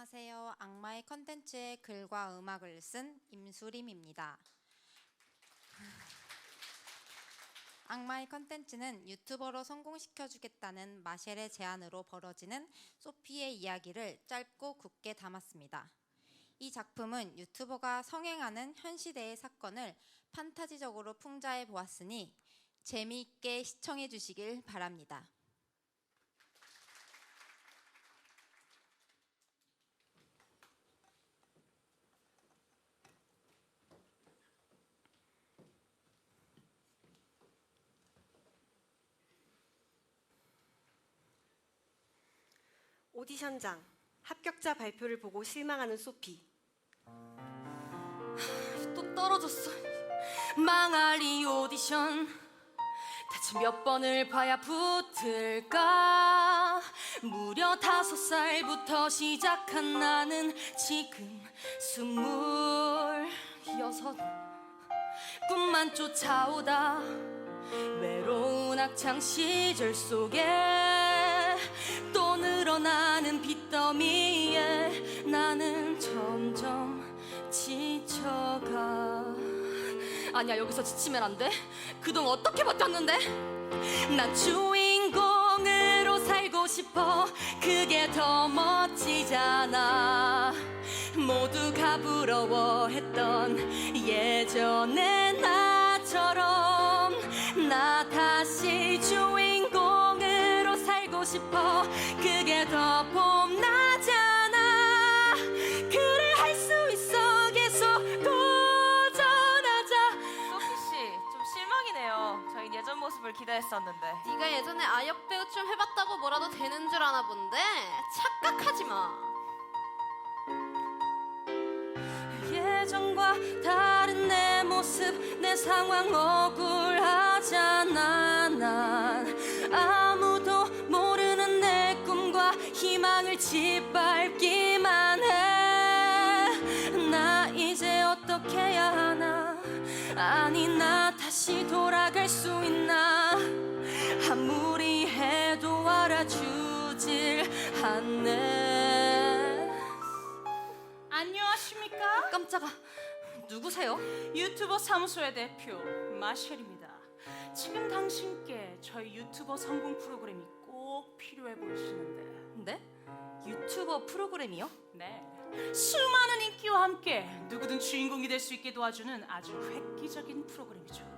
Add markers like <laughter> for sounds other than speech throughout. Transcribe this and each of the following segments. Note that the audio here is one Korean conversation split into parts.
안녕하세요. 악마의 컨텐츠의 글과 음악을 쓴 임수림입니다. 악마의 컨텐츠는 유튜버로 성공시켜주겠다는 마셸의 제안으로 벌어지는 소피의 이야기를 짧고 굵게 담았습니다. 이 작품은 유튜버가 성행하는 현 시대의 사건을 판타지적으로 풍자해 보았으니 재미있게 시청해 주시길 바랍니다. 오디션장 합격자 발표를 보고 실망하는 소피 또 떨어졌어. 망할 이 오디션. 대체 몇 번을 봐야 붙을까? 무려 다섯 살부터 시작한 나는 지금 스물 여섯. 꿈만 쫓아오다 외로운 학창 시절 속에 지쳐가. 아니야 여기서 지치면 안 돼. 그동안 어떻게 버텼는데? 난 주인공으로 살고 싶어. 그게 더 멋지잖아. 모두가 부러워했던 예전의 나처럼 나 다시 주인공으로 살고 싶어. 그게 더 모습을 기대했었는데. 네가 예전에 아역 배우 좀 해봤다고 뭐라도 되는 줄 아나 본데 착각하지 마. 예전과 다른 내 모습 내 상황 억울하잖아 난 아무도 모르는 내 꿈과 희망을 짓밟기만 해 나 이제 어떻게 해야 하나 아니 나 다시 돌아갈 수 있나 아무리 해도 알아주질 않네 안녕하십니까? 깜짝아 누구세요? 유튜버 사무소의 대표 마셸입니다. 지금 당신께 저희 유튜버 성공 프로그램이 꼭 필요해 보이시는데. 네? 유튜버 프로그램이요? 네. 수많은 인기와 함께 누구든 주인공이 될 수 있게 도와주는 아주 획기적인 프로그램이죠.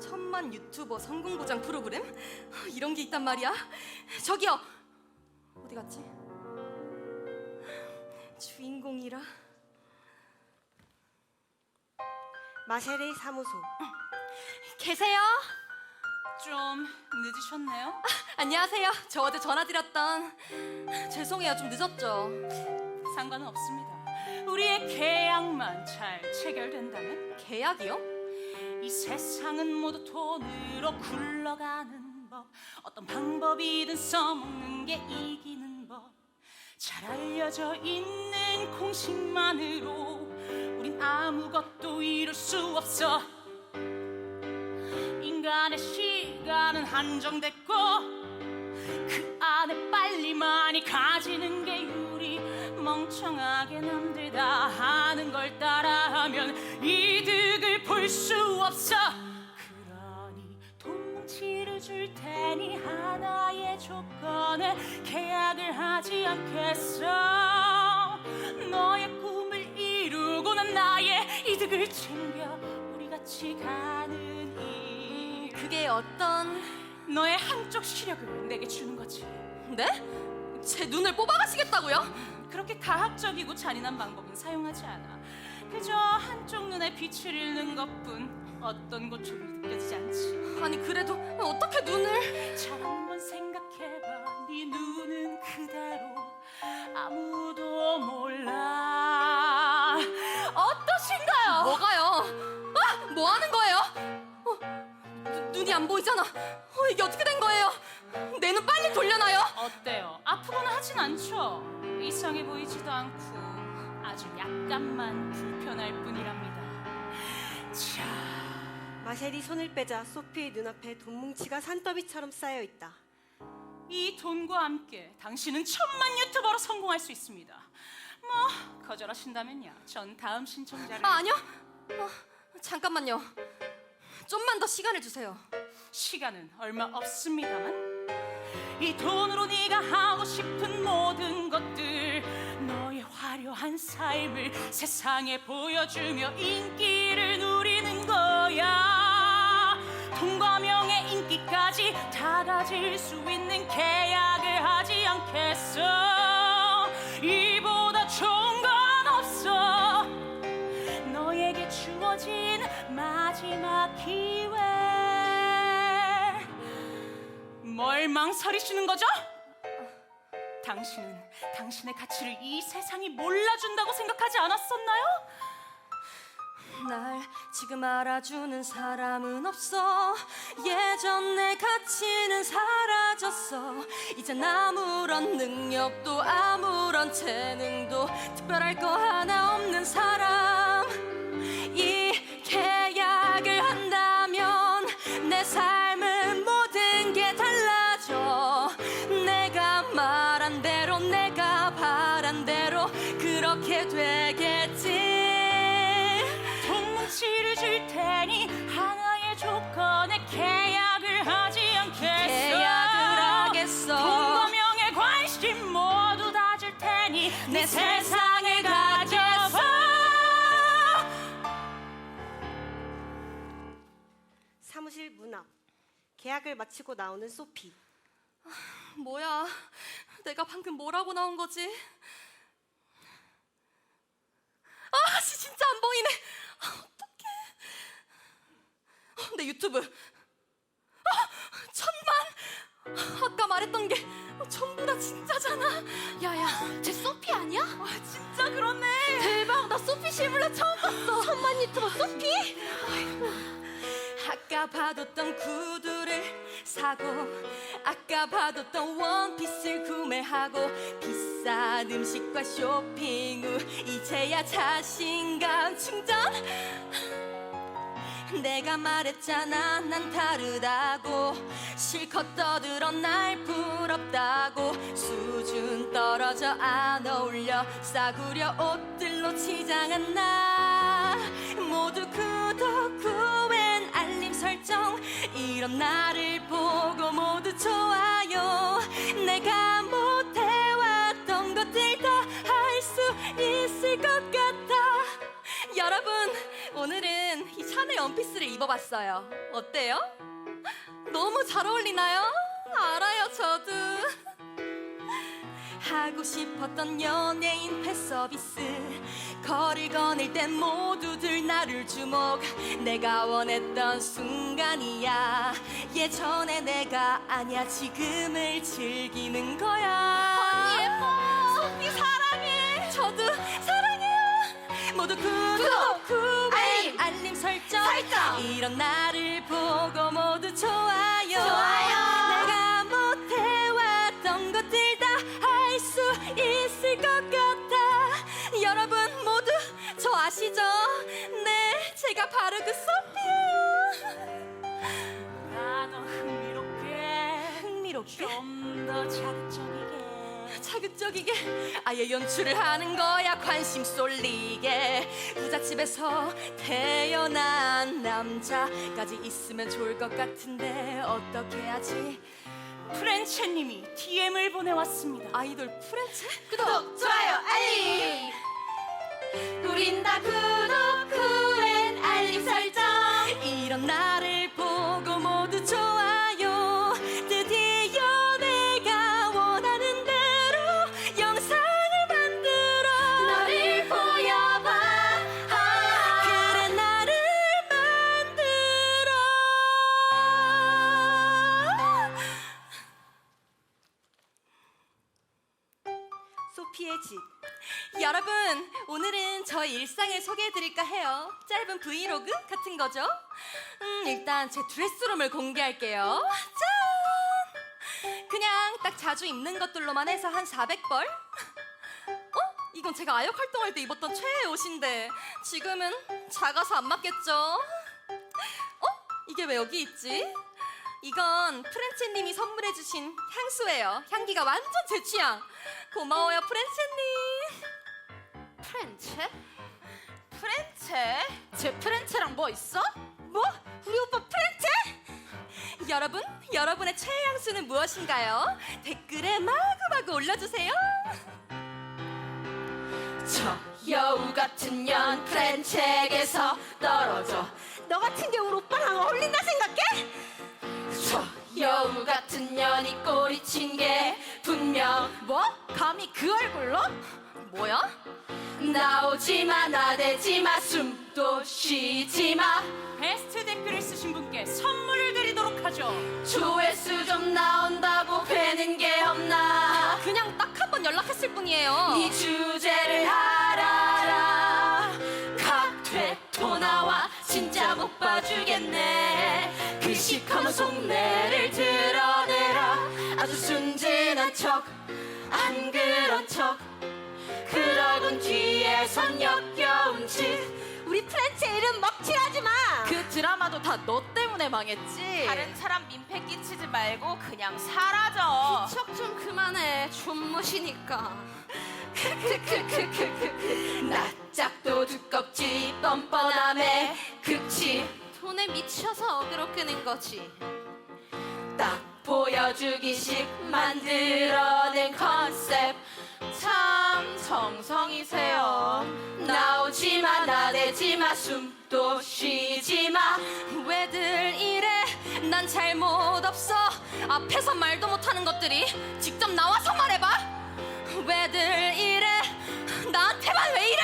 천만 유튜버 성공 보장 프로그램? 이런 게 있단 말이야? 저기요! 어디 갔지? 주인공이라 마셸의 사무소 계세요? 좀 늦으셨네요. 안녕하세요. 저 어제 전화드렸던 죄송해요. 좀 늦었죠? 상관은 없습니다. 우리의 계약만 잘 체결된다면? 계약이요? 이 세상은 모두 돈으로 굴러가는 법. 어떤 방법이든 써먹는 게 이기는 법. 잘 알려져 있는 공식만으로 우린 아무것도 이룰 수 없어. 인간의 시 간은 한정됐고 그 안에 빨리 많이 가지는 게 우리 멍청하게 남들 다 하는 걸 따라하면 이득을 볼 수 없어. 그러니 돈 뭉치를 줄 테니 하나의 조건에 계약을 하지 않겠어. 너의 꿈을 이루고 난 나의 이득을 챙겨 우리 같이 가는 일 그게 어떤 너의 한쪽 시력을 내게 주는 거지 네? 제 눈을 뽑아가시겠다고요? 그렇게 가학적이고 잔인한 방법은 사용하지 않아. 그저 한쪽 눈에 빛을 잃는 것뿐 어떤 고충도 느껴지지 않지. 아니 그래도 어떻게 눈을 잘 한번 생각해봐. 네 눈은 그대로 아무도 몰라. 어떠신가 눈- 눈이 안 보이잖아. 어, 이게 어떻게 된 거예요? 내 눈 빨리 돌려놔요. 어때요? 아프거나 하진 않죠? 이상해 보이지도 않고 아주 약간만 불편할 뿐이랍니다. 자. 마셸이 손을 빼자 소피의 눈앞에 돈뭉치가 산더미처럼 쌓여 있다 이 돈과 함께 당신은 천만 유튜버로 성공할 수 있습니다. 뭐 거절하신다면요. 전 다음 신청자를 아 아니요. 어, 잠깐만요. 좀만 더 시간을 주세요. 시간은 얼마 없습니다만 이 돈으로 네가 하고 싶은 모든 것들 너의 화려한 삶을 세상에 보여주며 인기를 누리는 거야 돈과 명예 인기까지 다 가질 수 있는 계약을 하지 않겠어 이보 주어진 마지막 기회 뭘 망설이시는 거죠? 당신은 당신의 가치를 이 세상이 몰라준다고 생각하지 않았었나요? 날 지금 알아주는 사람은 없어 예전 내 가치는 사라졌어 이젠 아무런 능력도 아무런 재능도 특별할 거 하나 없는 사람 되겠지 통치를 줄 테니 하나의 조건에 계약을 하지 않겠어 계약을 하겠어. 돈과 명예 관심 모두 다 줄 테니 내 세상을 가져봐 사무실 문 앞. 계약을 마치고 나오는 소피. 뭐야? 내가 방금 뭐라고 나온 거지? 아, 씨, 진짜 안 보이네. 아, 어떡해. 어, 내 유튜브. 아, 천만. 아까 말했던 게 전부 다 진짜잖아. 야야, 쟤 소피 아니야? 아, 진짜 그렇네. 대박, 나 소피 실물로 처음 봤어. 천만 유튜버 소피? 아까 봐뒀던 구두를 사고 아까 봐뒀던 원피스를 구매하고 비싼 음식과 쇼핑 후 이제야 자신감 충전. 내가 말했잖아 난 다르다고. 실컷 떠들어 날 부럽다고. 수준 떨어져 안 어울려 싸구려 옷들로 치장한 나. 모두 구독 후 여러분 오늘은 이 샤넬 원피스를 입어봤어요. 어때요? 너무 잘 어울리나요? 알아요 저도. 하고 싶었던 연예인 팬 서비스. 거를 거닐 땐 모두들 나를 주목. 내가 원했던 순간이야. 예전에 내가 아니야 지금을 즐기는 거야 모두 구독 구독. 알림, 설정. 이런 나를 보고 모두 좋아요. 내가 못해왔던 것들 다 할 수 있을 것 같아. 여러분 모두 저 아시죠? 네 제가 바로 그 소피예요. 나도 흥미롭게 흥미롭게? 좀 더 자극적이게 자극적이게 아예 연출을 하는 거야 관심 쏠리게 부잣집에서 태어난 남자까지 있으면 좋을 것 같은데 어떻게 하지 프렌체님이 DM을 보내왔습니다 아이돌 프렌체? 구독, 좋아요, 알림. 우린 다 구독 후엔 알림 설정 이런 나를 보 저의 일상을 소개해드릴까 해요. 짧은 브이로그 같은 거죠? 음, 일단 제 드레스룸을 공개할게요. 짠! 그냥 딱 자주 입는 것들로만 해서 한 400벌? 어? 이건 제가 아역 활동할 때 입었던 최애 옷인데 지금은 작아서 안 맞겠죠? 어? 이게 왜 여기 있지? 이건 프렌체님이 선물해주신 향수예요. 향기가 완전 제 취향. 고마워요, 프렌체님. 프렌체? 프렌체? 제 프렌체랑 뭐 있어? 뭐? 우리 오빠 프렌체? 여러분, 여러분의 최애 향수는 무엇인가요? 댓글에 마구마구 올려주세요. 저 여우 같은 년 프렌체에게서 떨어져 너 같은 게 우리 오빠랑 어울린다 생각해? 저 여우 같은 년이 꼬리친 게 분명 뭐? 감히 그 얼굴로? 뭐야? 나오지마 나대지마 숨도 쉬지마. 베스트 댓글을 쓰신 분께 선물을 드리도록 하죠. 조회수 좀 나온다고 되는 게 없나? 그냥 딱 한 번 연락했을 뿐이에요. 네 주제를 알아라. 각퇴토 나와 진짜 못 봐주겠네. 그 시커먼 속내를 드러내라. 아주 순진한 척 안 그런 척 그러곤 뒤에선 역겨운 짓 우리 프렌체 이름 먹칠하지 마. 그 드라마도 다 너 때문에 망했지. 다른 사람 민폐 끼치지 말고 그냥 사라져. 척좀 그만해. 존무시니까. 크크크크크크. 낯짝도 두껍지 뻔뻔함에 극치. 돈에 미쳐서 어그럽게 거지. 딱 보여주기식 만들어낸 컨셉. 참 정성이세요 나오지마 나대지마 숨도 쉬지마 왜들 이래? 난 잘못 없어. 앞에서 말도 못하는 것들이 직접 나와서 말해봐. 왜들 이래? 나한테만 왜 이래?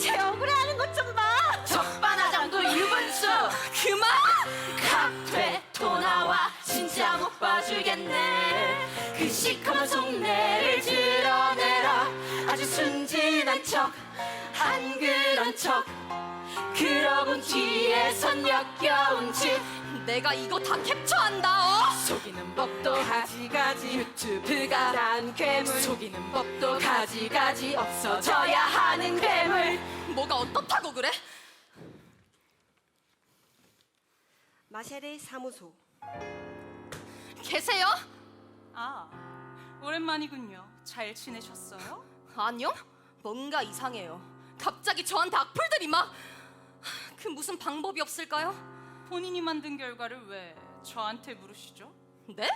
제 억울해하는 것 좀 봐. 적반하장도 유분수 그만! 각퇴 토 나와 진짜 못 봐주겠네 그 시커먼 속내를 드러내라 아주 순진한 척 안 그런 척 그러곤 뒤에선 역겨운 짓 내가 이거 다 캡처한다. 어? 속이는 법도 가지가지 유튜브가 난 괴물 속이는 법도 가지가지 없어져야 하는 괴물 뭐가 어떻다고 그래? 마셸의 사무소. 계세요? 아, 오랜만이군요. 잘 지내셨어요? 아니요. 뭔가 이상해요. 갑자기 저한테 악플들이 막. 그 무슨 방법이 없을까요? 본인이 만든 결과를 왜 저한테 물으시죠? 네?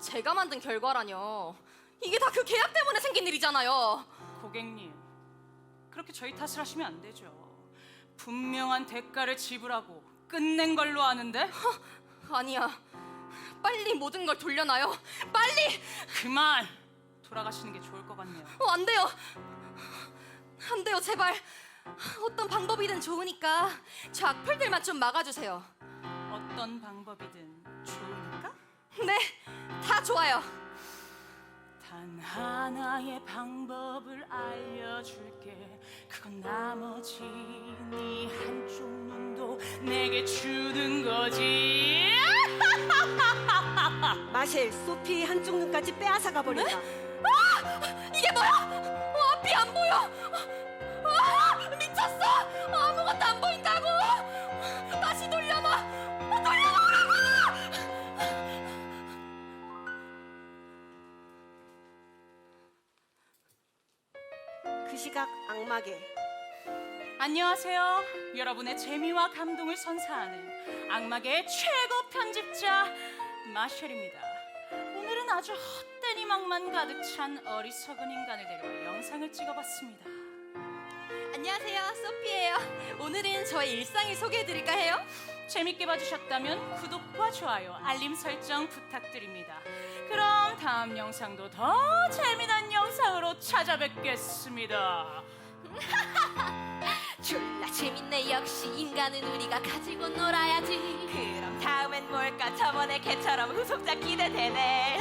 제가 만든 결과라뇨. 이게 다 그 계약 때문에 생긴 일이잖아요. 고객님, 그렇게 저희 탓을 하시면 안 되죠. 분명한 대가를 지불하고 끝낸 걸로 아는데 아니야. 빨리 모든 걸 돌려놔요. 빨리! 그만 돌아가시는 게 좋을 것 같네요. 어, 안 돼요. 안 돼요, 제발. 어떤 방법이든 좋으니까 저 악플들만 좀 막아주세요. 어떤 방법이든 좋으니까 네, 다 좋아요. 단 하나의 방법을 알려줄게. 그건 나머지 네 한쪽 눈도 내게 주는 거지. 마셸, 소피 한쪽 눈까지 빼앗아가 버린다. 이게 뭐야? 어, 앞이 안 보여. 아, 미쳤어. 아무것도 안 보인다고. 다시 돌려놔. 돌려놓으라고. 그 시각 악마계. 안녕하세요. 여러분의 재미와 감동을 선사하는 악마계의 최고 편집자 마셜입니다. 오늘은 아주 희망만 가득 찬 어리석은 인간을 데려와 영상을 찍어봤습니다. 안녕하세요, 소피예요. 오늘은 저의 일상을 소개해드릴까 해요. 재밌게 봐주셨다면 구독과 좋아요, 알림 설정 부탁드립니다. 그럼 다음 영상도 더 재미난 영상으로 찾아뵙겠습니다. <laughs> 졸라 재밌네 역시 인간은 우리가 가지고 놀아야지 그럼 다음엔 뭘까? 저번에 개처럼 후속작 기대되네.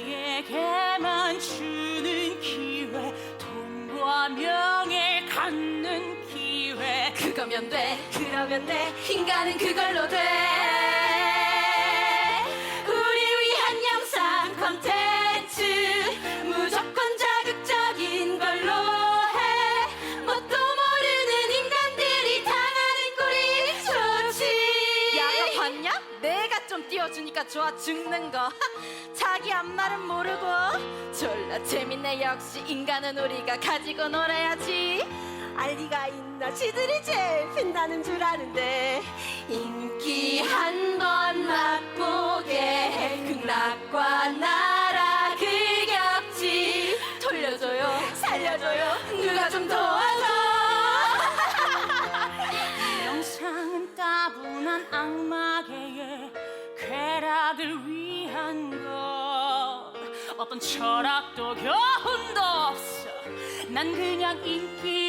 너에게만 주는 기회, 돈과 명예 갖는 기회. 그거면 돼. 그러면 돼. 인간은 그걸로 돼. 우리 위한 영상 콘텐츠 무조건 자극적인 걸로 해. 뭣도 모르는 인간들이 당하는 꼴이 좋지. 야, 너 봤냐? 내가 좀 띄워주니까 싸워 죽는 거 <laughs> 말은 모르고 졸라 재밌네. 역시 인간은 우리가 가지고 놀아야지. 알 리가 있나? 지들이 제일 핀다는 줄 아는데. 인기 한 번 맛보게 극락과 나라 극격지. 돌려줘요 살려줘요. 누가 좀도 어떤 철학도 교훈도 없어. 난 그냥 인기